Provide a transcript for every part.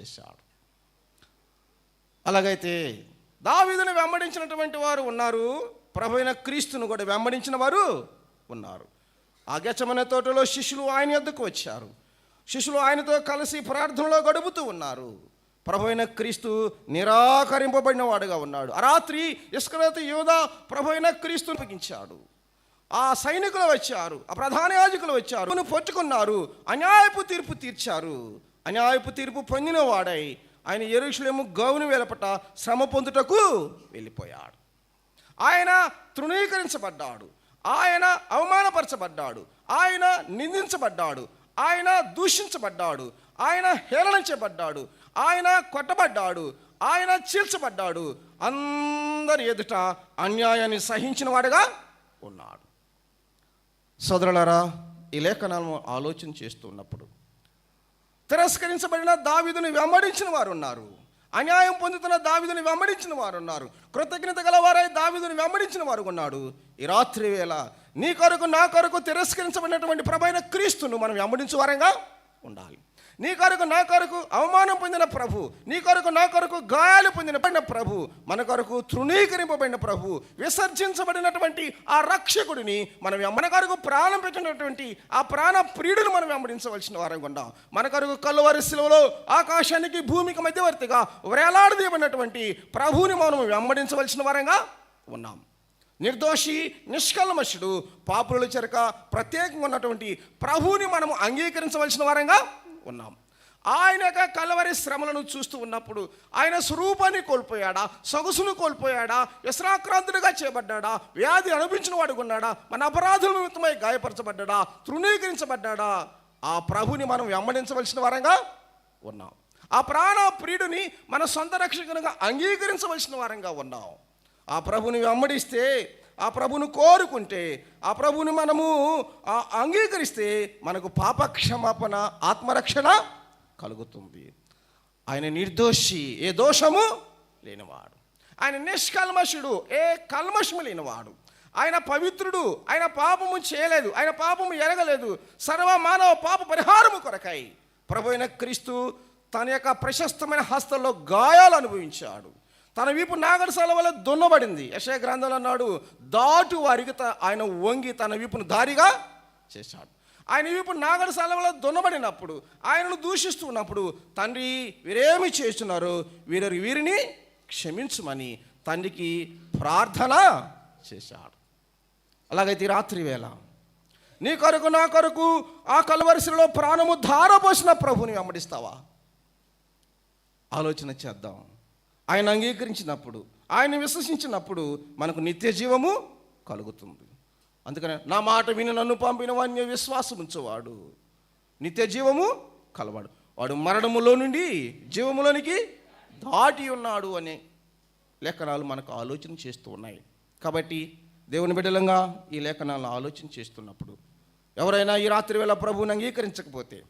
చేశాడు. అలాగైతే దావీదును వెంబడించినటువంటి వారు ఉన్నారు. ప్రభు అయిన క్రీస్తును కూడా వెంబడించిన వారు ఉన్నారు. ఆ తోటలో శిష్యులు ఆయన యొద్దకు వచ్చారు. శిష్యులు ఆయనతో కలిసి ప్రార్థనలో గడుపుతూ ఉన్నారు. ప్రభు అయిన క్రీస్తు నిరాకరింపబడిన వాడుగా ఉన్నాడు. ఆ రాత్రి ఇస్కరేత యోధ ప్రభు అయిన క్రీస్తును అప్పగించాడు. ఆ సైనికులు వచ్చారు. ఆ ప్రధాన యాజకులు వచ్చారు. "నువ్వు అన్యాయపు తీర్పు తీర్చారు. అన్యాయపు తీర్పు పొందిన వాడై ఆయన ఎరుషులేము గౌను వెలపట శ్రమ పొందుటకు వెళ్ళిపోయాడు. ఆయన తృణీకరించబడ్డాడు. ఆయన అవమానపరచబడ్డాడు. ఆయన నిందించబడ్డాడు. ఆయన దూషించబడ్డాడు. ఆయన హేళనించబడ్డాడు ఆయన కొట్టబడ్డాడు. ఆయన చీల్చబడ్డాడు. అందరి ఎదుట అన్యాయాన్ని సహించిన వాడుగా ఉన్నాడు. సోదరులారా ఈ లేఖనాలను ఆలోచన చేస్తున్నప్పుడు తిరస్కరించబడిన దావిదుని వెంబడించిన వారు ఉన్నారు అన్యాయం పొందుతున్న దావిదుని వెంబడించిన వారు ఉన్నారు కృతజ్ఞత గలవారై దావిదుని వెంబడించిన వారు ఉన్నాడు ఈ రాత్రి వేళ నీ కొరకు నా కొరకు తిరస్కరించబడినటువంటి ప్రభైన క్రీస్తును మనం వెంబడించే వారంగా ఉండాలి. నీ కొరకు నా కొరకు అవమానం పొందిన ప్రభు నీ కొరకు నా కొరకు గాయాలు పొందినబడిన ప్రభు మన కొరకు తృణీకరింపబడిన ప్రభు విసర్జించబడినటువంటి ఆ రక్షకుడిని మనం మన కొరకు ప్రాణం పెట్టినటువంటి ఆ ప్రాణ ప్రియుడిని మనం వెంబడించవలసిన వారంగా ఉండాం మన కొరకు కల్లువారి శిలువలో ఆకాశానికి భూమికి మధ్యవర్తిగా వేలాడదీయబడినటువంటి ప్రభువుని మనం వెంబడించవలసిన వారంగా ఉన్నాం. నిర్దోషి నిష్కల్మషుడు పాపుల చెరక ప్రత్యేకంగా ఉన్నటువంటి ప్రభువుని మనం అంగీకరించవలసిన వారంగా ఉన్నాం. ఆయన యొక్క కలవరి శ్రమలను చూస్తూ ఉన్నప్పుడు ఆయన స్వరూపాన్ని కోల్పోయాడా? సొగసును కోల్పోయాడా? వ్యసనాక్రాంతుడిగా చేయబడ్డాడా? వ్యాధి అనిపించిన వాడుకున్నాడా మన అపరాధుల నిమిత్తమై గాయపరచబడ్డాడా? తృణీకరించబడ్డాడా? ఆ ప్రభుని మనం వెంబడించవలసిన వారంగా ఉన్నాం. ఆ ప్రాణ ప్రియుడిని మన సొంత రక్షకునిగా అంగీకరించవలసిన వారంగా ఉన్నాం. ఆ ప్రభుని వెంబడిస్తే ఆ ప్రభును కోరుకుంటే ఆ ప్రభుని మనము ఆ, అంగీకరిస్తే మనకు పాప క్షమాపణ ఆత్మరక్షణ కలుగుతుంది. ఆయన నిర్దోషి ఏ దోషము లేనివాడు. ఆయన నిష్కల్మషుడు ఏ కల్మషము లేనివాడు. ఆయన పవిత్రుడు ఆయన పాపము చేయలేదు ఆయన పాపము ఎరగలేదు. సర్వ మానవ పాప పరిహారము కొరకాయి ప్రభు అయిన క్రీస్తు తన యొక్క ప్రశస్తమైన హస్తంలో గాయాలు అనుభవించాడు. తన వీపు నాగరసాల వల్ల దున్నబడింది. యశయ గ్రంథంలో అన్నాడు దాటు వారికి ఆయన వంగి తన వీపును దారిగా చేశాడు. ఆయన వీపు నాగరసాల వల్ల దున్నబడినప్పుడు ఆయనను దూషిస్తున్నప్పుడు తండ్రి వీరేమి చేస్తున్నారు వీరి వీరిని క్షమించమని తండ్రికి ప్రార్థన చేశాడు. అలాగైతే రాత్రి వేళ నీ కొరకు నా కొరకు ఆ కలవరిశిలో ప్రాణము ధారపోసిన ప్రభుని వెంబడిస్తావా? ఆలోచన చేద్దాం. ఆయన అంగీకరించినప్పుడు ఆయన విశ్వసించినప్పుడు మనకు నిత్య జీవము కలుగుతుంది. అందుకని నా మాట విని నన్ను పంపిన వాణ్ణి విశ్వాసం ఉంచేవాడు నిత్య జీవము కలవాడు. వాడు మరణములో నుండి జీవములోనికి దాటి ఉన్నాడు అనే లేఖనాలు మనకు ఆలోచన చేస్తూ ఉన్నాయి. కాబట్టి దేవుని బిడ్డలంగా ఈ లేఖనాలను ఆలోచన చేస్తున్నప్పుడు ఎవరైనా ఈ రాత్రి వేళ ప్రభువుని అంగీకరించకపోతే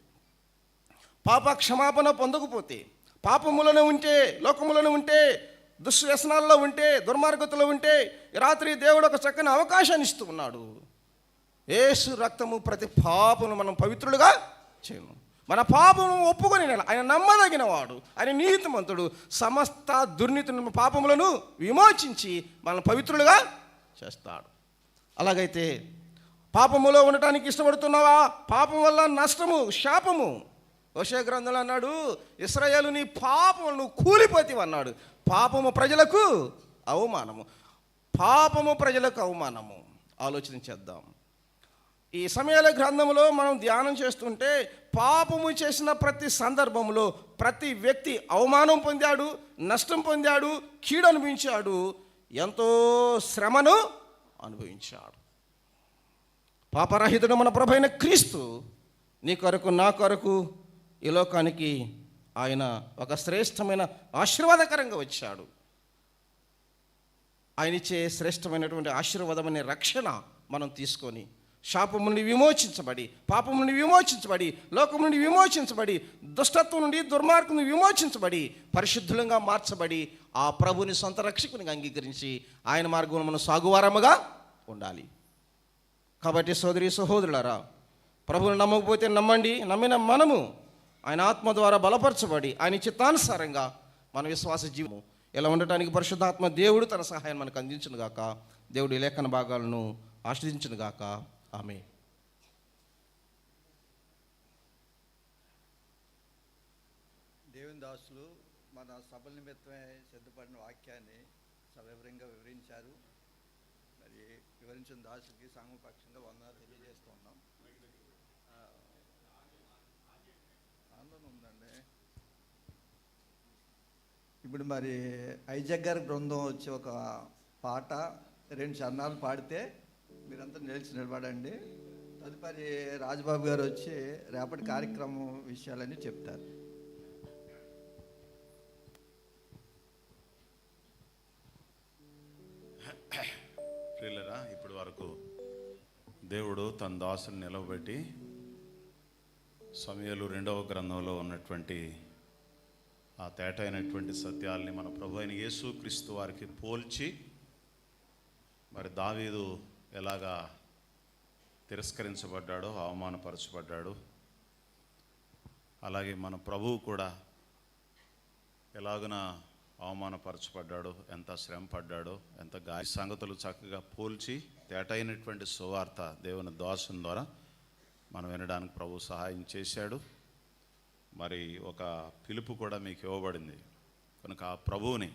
పాప క్షమాపణ పొందకపోతే పాపములను ఉంటే లోకములను ఉంటే దుశ్వ్యసనాల్లో ఉంటే దుర్మార్గతలో ఉంటే రాత్రి దేవుడు ఒక చక్కని అవకాశాన్ని ఇస్తూ ఉన్నాడు. ఏసు రక్తము ప్రతి పాపను మనం పవిత్రులుగా చేయము. మన పాపము ఒప్పుకొని ఆయన నమ్మదగినవాడు ఆయన నీతిమంతుడు సమస్త దుర్నీతిని పాపములను విమోచించి మనం పవిత్రులుగా చేస్తాడు. అలాగైతే పాపములో ఉండటానికి ఇష్టపడుతున్నావా? పాపం వల్ల నష్టము శాపము వశ గ్రంథంలో అన్నాడు ఇస్రాయేలు నీ పాపములను కూలిపోతీవి అన్నాడు పాపము ప్రజలకు అవమానము. పాపము ప్రజలకు అవమానము. ఆలోచన చేద్దాం. ఈ సమయాల గ్రంథంలో మనం ధ్యానం చేస్తుంటే పాపము చేసిన ప్రతి సందర్భంలో ప్రతి వ్యక్తి అవమానం పొందాడు నష్టం పొందాడు కీడు అనుభవించాడు ఎంతో శ్రమను అనుభవించాడు. పాపరహితుడు మన ప్రభైన క్రీస్తు నీ కొరకు నా కొరకు ఈ లోకానికి ఆయన ఒక శ్రేష్టమైన ఆశీర్వాదకరంగా వచ్చాడు. ఆయన ఇచ్చే శ్రేష్టమైనటువంటి ఆశీర్వాదం అనే రక్షణ మనం తీసుకొని శాపం నుండి విమోచించబడి పాపం నుండి విమోచించబడి లోకం నుండి విమోచించబడి దుష్టత్వం నుండి దుర్మార్గం నుండి విమోచించబడి పరిశుద్ధులంగా మార్చబడి ఆ ప్రభుని సొంత రక్షకునిగా అంగీకరించి ఆయన మార్గంలో మనం సాగువారముగా ఉండాలి. కాబట్టి సోదరి సహోదరులారా ప్రభువుని నమ్మకపోతే నమ్మండి నమ్మిన మనము ఆయన ఆత్మ ద్వారా బలపరచబడి ఆయన చిత్తానుసారంగా మన విశ్వాస జీవము ఇలా ఉండటానికి పరిశుద్ధాత్మ దేవుడు తన సహాయం మనకు అందించను గాక. దేవుడి లేఖన భాగాలను ఆశ్రదించును గాక. ఆమె దేవుని దాసులు మన సభల నిమిత్తమే సిద్ధపడిన వాక్యాన్ని సవివరంగా వివరించారు. మరి వివరించిన దాసుకి సంఘం వందనాలు తెలియజేస్తూ ఉన్నాం ఆ, ఆందోళన ఉందండి ఇప్పుడు మరి ఐజగ్ గారి బృందం వచ్చి ఒక పాట రెండు చరణాలు పాడితే మీరంతా నిలిచి నిలబడండి. తదుపరి రాజబాబు గారు వచ్చి రేపటి కార్యక్రమం విషయాలన్నీ చెప్తారు. ప్రియులరా ఇప్పటి వరకు దేవుడు తన దాసుని నిలవబెట్టి సమయాలు రెండవ గ్రంథంలో ఉన్నటువంటి ఆ తేటైనటువంటి సత్యాల్ని మన ప్రభు అయిన యేసుక్రీస్తు వారికి పోల్చి మరి దావీదు ఎలాగా తిరస్కరించబడ్డాడో అవమానపరచబడ్డాడు అలాగే మన ప్రభువు కూడా ఎలాగున అవమానపరచబడ్డాడో ఎంత శ్రమ పడ్డాడో ఎంత గాయ సంగతులు చక్కగా పోల్చి తేటైనటువంటి సువార్త దేవుని దోషం ద్వారా మనం వినడానికి ప్రభు సహాయం చేశాడు. మరి ఒక పిలుపు కూడా మీకు ఇవ్వబడింది. కనుక ఆ ప్రభువుని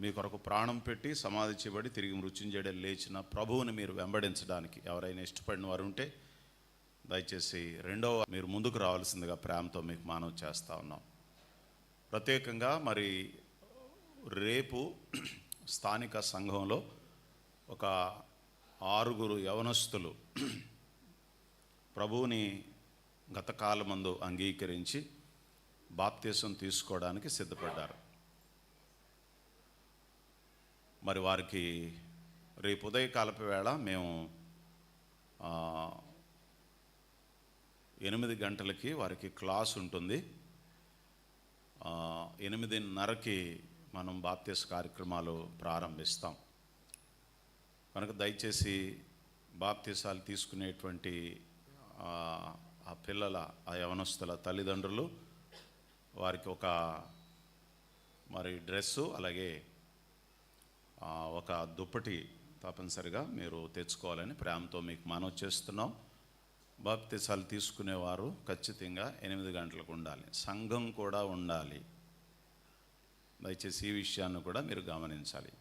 మీ కొరకు ప్రాణం పెట్టి సమాధి చేయబడి తిరిగి మృత్యుంజయుడే లేచిన ప్రభువుని మీరు వెంబడించడానికి ఎవరైనా ఇష్టపడిన వారు ఉంటే దయచేసి రెండవ మీరు ముందుకు రావాల్సిందిగా ప్రేమతో మీకు మానవ చేస్తూ ఉన్నాం. ప్రత్యేకంగా మరి రేపు స్థానిక సంఘంలో ఒక ఆరుగురు యవనస్తులు ప్రభువుని గత కాలమందు అంగీకరించి బాప్తీసం తీసుకోవడానికి సిద్ధపడ్డారు. మరి వారికి రేపు ఉదయకాలపు వేళ మేము ఎనిమిది గంటలకి వారికి క్లాస్ ఉంటుంది. ఎనిమిదిన్నరకి మనం బాప్తీస కార్యక్రమాలు ప్రారంభిస్తాం. కనుక దయచేసి బాప్తీసాలు తీసుకునేటువంటి ఆ, పిల్లల ఆ యవనస్తుల తల్లిదండ్రులు వారికి ఒక మరి డ్రెస్సు అలాగే ఒక దుప్పటి తప్పనిసరిగా మీరు తెచ్చుకోవాలని ప్రేమతో మీకు మనవి చేస్తున్నాం. బాప్తిసాలు తీసుకునేవారు ఖచ్చితంగా ఎనిమిది గంటలకు ఉండాలి. సంఘం కూడా ఉండాలి. దయచేసి ఈ విషయాన్ని కూడా మీరు గమనించాలి.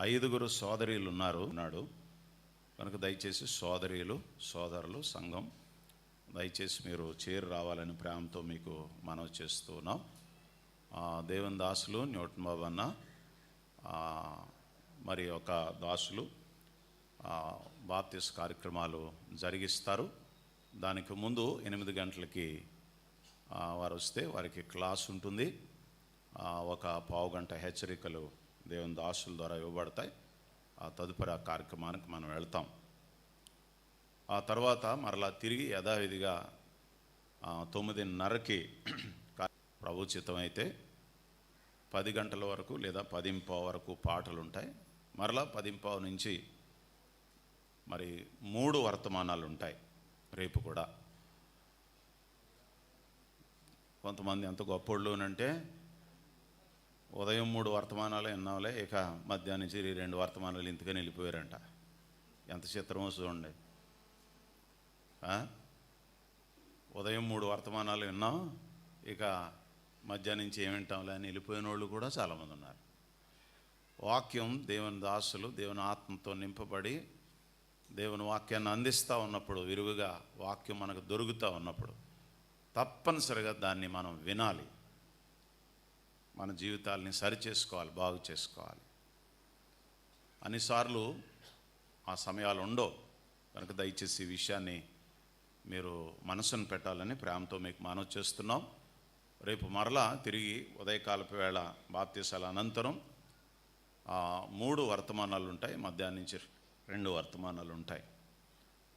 ఐదుగురు సోదరీలు ఉన్నారు. ఉన్నాడు. కనుక దయచేసి సోదరీలు సోదరులు సంఘం దయచేసి మీరు చేరు రావాలని ప్రేమతో మీకు మనవి చేస్తున్నాం దేవన్ దాసులు న్యూటన్ బాబు అన్న మరి ఒక దాసులు బాప్తిస్ కార్యక్రమాలు జరిగిస్తారు. దానికి ముందు ఎనిమిది గంటలకి వారు వస్తే వారికి క్లాస్ ఉంటుంది. ఒక పావు గంట హెచ్చరికలు దేవుని దాసుల ద్వారా ఇవ్వబడతాయి. ఆ తదుపరి ఆ కార్యక్రమానికి మనం వెళ్తాం. ఆ తర్వాత మరలా తిరిగి యథావిధిగా తొమ్మిదిన్నరకి ప్రభుచితమైతే అయితే పది గంటల వరకు లేదా పదింపా వరకు పాటలు ఉంటాయి మరలా పదింపావు నుంచి మరి మూడు వర్తమానాలు ఉంటాయి రేపు కూడా. కొంతమంది ఎంత గొప్పోళ్ళు అంటే ఉదయం మూడు వర్తమానాలు విన్నాంలే ఇక మధ్యాహ్నం నుంచి రెండు వర్తమానాలు ఇంతకని వెళ్ళిపోయారంట. ఎంత చిత్రమో చూడండి. ఉదయం మూడు వర్తమానాలు విన్నాం. ఇక మధ్యాహ్నం నుంచి ఏమి వింటాంలే అని వెళ్ళిపోయిన వాళ్ళు కూడా చాలామంది ఉన్నారు. వాక్యం దేవుని దాసులు దేవుని ఆత్మతో నింపబడి దేవుని వాక్యాన్ని అందిస్తూ ఉన్నప్పుడు విరుగుగా వాక్యం మనకు దొరుకుతూ ఉన్నప్పుడు తప్పనిసరిగా దాన్ని మనం వినాలి. మన జీవితాల్ని సరిచేసుకోవాలి బాగు చేసుకోవాలి. అన్నిసార్లు ఆ సమయాలు ఉండవు. కనుక దయచేసి ఈ విషయాన్ని మీరు మనసును పెట్టాలని ప్రేమతో మీకు మనవి చేస్తున్నాం. రేపు మరలా తిరిగి ఉదయకాలపు వేళ బాప్తీసాల అనంతరం మూడు వర్తమానాలు ఉంటాయి. మధ్యాహ్నం నుంచి రెండు వర్తమానాలు ఉంటాయి.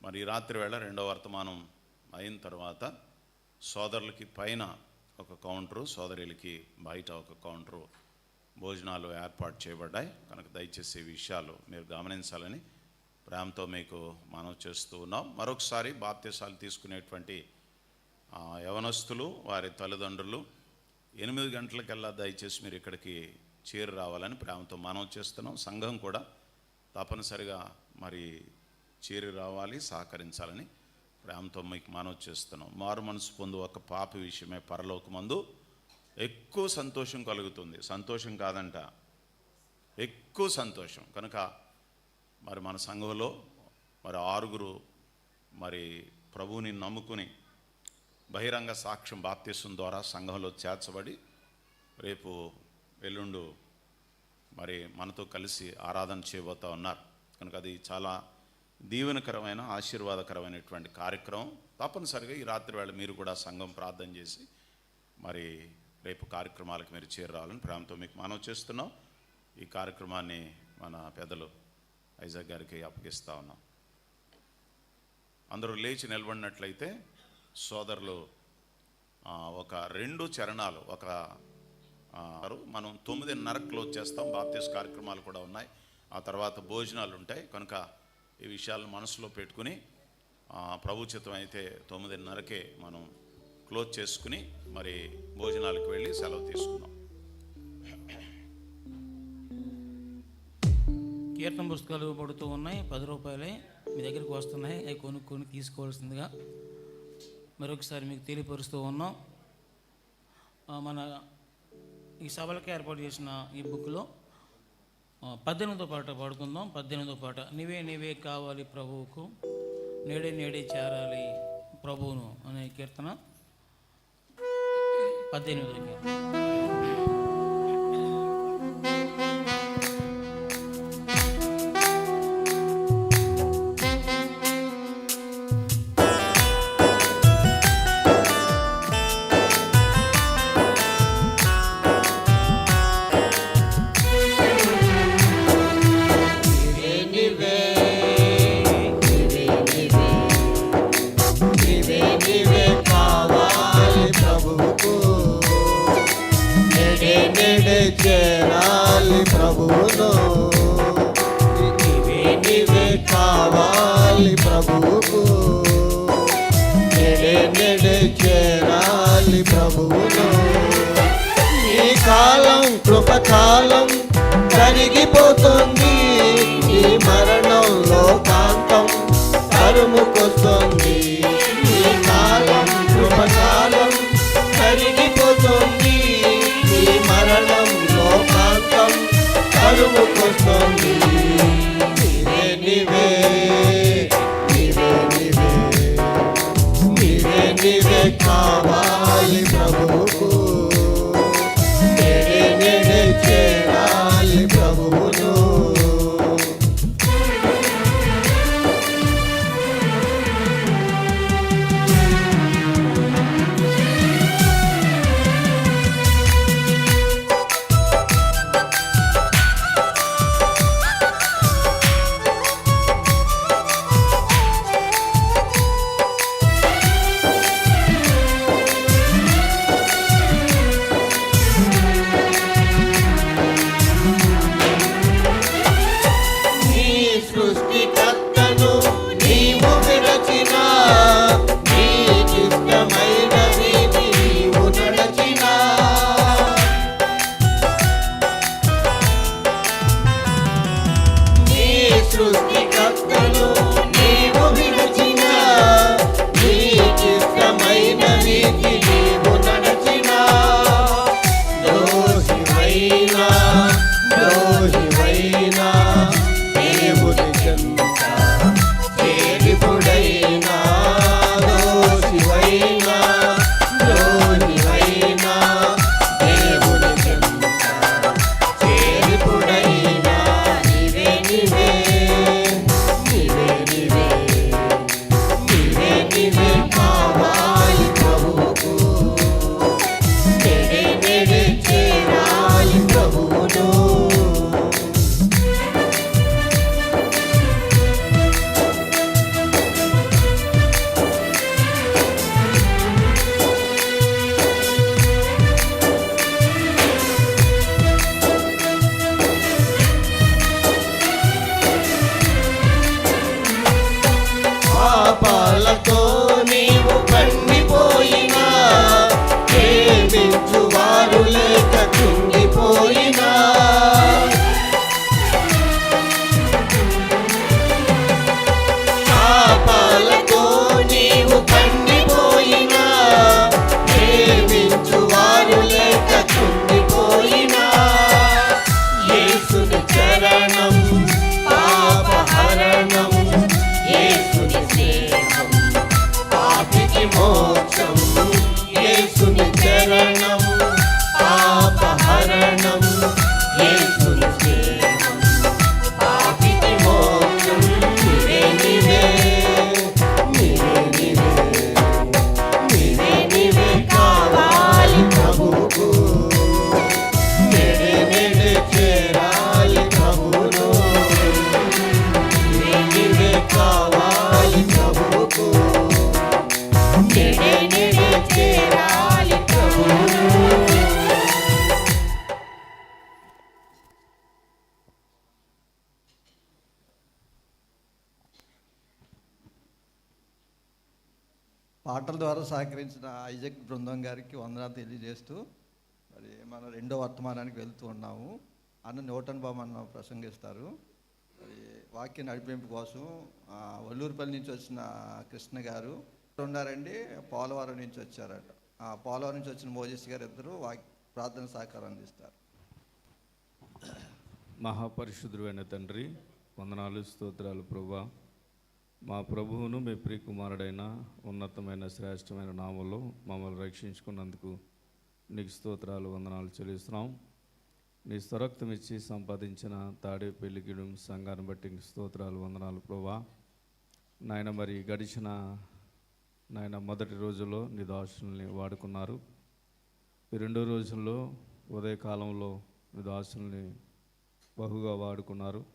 మరి రాత్రి వేళ రెండో వర్తమానం అయిన తర్వాత సోదరులకి పైన ఒక కౌంటరు సోదరులకి బయట ఒక కౌంటరు భోజనాలు ఏర్పాటు చేయబడ్డాయి. కనుక దయచేసి విషయాలు మీరు గమనించాలని ప్రేమతో మీకు మనం చేస్తూ ఉన్నాం. మరొకసారి బాప్తీసాలు తీసుకునేటువంటి యవనస్తులు వారి తల్లిదండ్రులు ఎనిమిది గంటలకల్లా దయచేసి మీరు ఇక్కడికి చేరి రావాలని ప్రేమతో మనం చేస్తున్నాం. సంఘం కూడా తప్పనిసరిగా మరి చేరి రావాలి సహకరించాలని ప్రేమతో మీకు మనవి చేస్తున్నాం. మారు మనసు పొందు ఒక పాప విషయమే పరలోకమందు ఎక్కువ సంతోషం కలుగుతుంది. సంతోషం కాదంట ఎక్కువ సంతోషం. కనుక మరి మన సంఘంలో మరి ఆరుగురు మరి ప్రభువుని నమ్ముకుని బహిరంగ సాక్ష్యం బాప్తీసం ద్వారా సంఘంలో చేర్చబడి రేపు ఎల్లుండు మరి మనతో కలిసి ఆరాధన చేయబోతా ఉన్నారు. కనుక అది చాలా దీవెనకరమైన ఆశీర్వాదకరమైనటువంటి కార్యక్రమం. తప్పనిసరిగా ఈ రాత్రి వేళ మీరు కూడా సంఘం ప్రార్థన చేసి మరి రేపు కార్యక్రమాలకు మీరు చేరాలని ప్రేమతో మీకు మనవి చేస్తున్నాం. ఈ కార్యక్రమాన్ని మన పెద్దలు ఐజాక్ గారికి అప్పగిస్తా ఉన్నాం. అందరూ లేచి నిలబడినట్లయితే సోదరులు ఒక రెండు చరణాలు ఒక మనం తొమ్మిదిన్నర క్లోజ్ చేస్తాం బాప్తీస్ కార్యక్రమాలు కూడా ఉన్నాయి. ఆ తర్వాత భోజనాలు ఉంటాయి. కనుక ఈ విషయాలను మనసులో పెట్టుకుని ప్రభుచితం అయితే తొమ్మిదిన్నరకే మనం క్లోజ్ చేసుకుని మరి భోజనాలకు వెళ్ళి సెలవు తీసుకుందాం. కీర్తన పుస్తకాలు పడుతూ ఉన్నాయి. పది రూపాయలే మీ దగ్గరికి వస్తున్నాయి. అవి కొనుక్కొని తీసుకోవాల్సిందిగా మరొకసారి మీకు తెలియపరుస్తూ ఉన్నాం. మన ఈ సభలకి ఏర్పాటు చేసిన ఈ బుక్లో పద్దెనిమిదితో పద్దెనిమిదో పాట పాడుకుందాం. పద్దెనిమిదో పాట. నీవే నీవే కావాలి ప్రభువుకు నేడే నేడే చేరాలి ప్రభువును అనే కీర్తన. పద్దెనిమిదో కీర్తన. కావాలి ప్రభువులో. నీవే నీవే కావాలి ప్రభువుకు. నెడే నెడే చేరాలి ప్రభువులో. ఈ కాలం కృపకాలం కరిగిపోతుంది. corazón. truth Oh. పాటల ద్వారా సహకరించిన ఐజక్ బృందం గారికి వందనాలు తెలియజేస్తూ మరి మన రెండో వర్తమానానికి వెళ్తూ ఉన్నాము. అన్న న్యూటన్ బాబు అన్న ప్రసంగిస్తారు. మరి వాక్య నడిపింపు కోసం వల్లూరుపల్లి నుంచి వచ్చిన కృష్ణ గారు ఉన్నారండి పోలవరం నుంచి వచ్చారట. పోలవరం నుంచి వచ్చిన మోజెస్ గారు ఇద్దరు వాక్ ప్రార్థన సహకారం అందిస్తారు. మహాపరిశుద్ధుడైన తండ్రి వందనాలు స్తోత్రాలు ప్రభా. మా ప్రభువును మీ ప్రియకుమారుడైన ఉన్నతమైన శ్రేష్టమైన నామంలో మమ్మల్ని రక్షించుకున్నందుకు నీకు స్తోత్రాలు వందనాలు చెల్లిస్తున్నాం. నీ స్వరక్తం ఇచ్చి సంపాదించిన తాడే పెళ్ళికిడు సంఘాన్ని బట్టి నీకు స్తోత్రాలు వందనాలు ప్రభా నాయన మరి గడిచిన నాయన మొదటి రోజుల్లో నీ దాసుల్ని వాడుకున్నారు. ఈ రెండో రోజుల్లో ఉదయకాలంలో నీ దాసుల్ని బహుగా వాడుకున్నారు.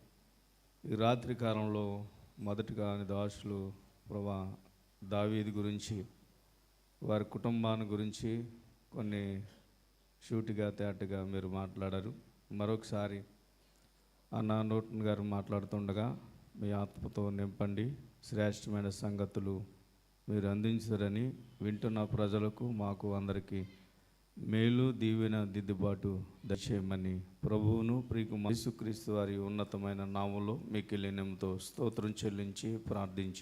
ఈ రాత్రి కాలంలో మొదటిగా నీ దాసులు ప్రభా దావీది గురించి వారి కుటుంబాన్ని గురించి కొన్ని షూటిగా తేటగా మీరు మాట్లాడారు. మరొకసారి అన్న నూటన్ గారు మాట్లాడుతుండగా మీ ఆత్మతో నింపండి. శ్రేష్టమైన సంగతులు మీరు అందించారని వింటున్న ప్రజలకు మాకు అందరికీ మేలు దీవెన దిద్దుబాటు దయచేయమని ప్రభువును ప్రియకుమార్ యేసుక్రీస్తు వారి ఉన్నతమైన నామంలో మీకు స్తోత్రం చెల్లించి ప్రార్థించి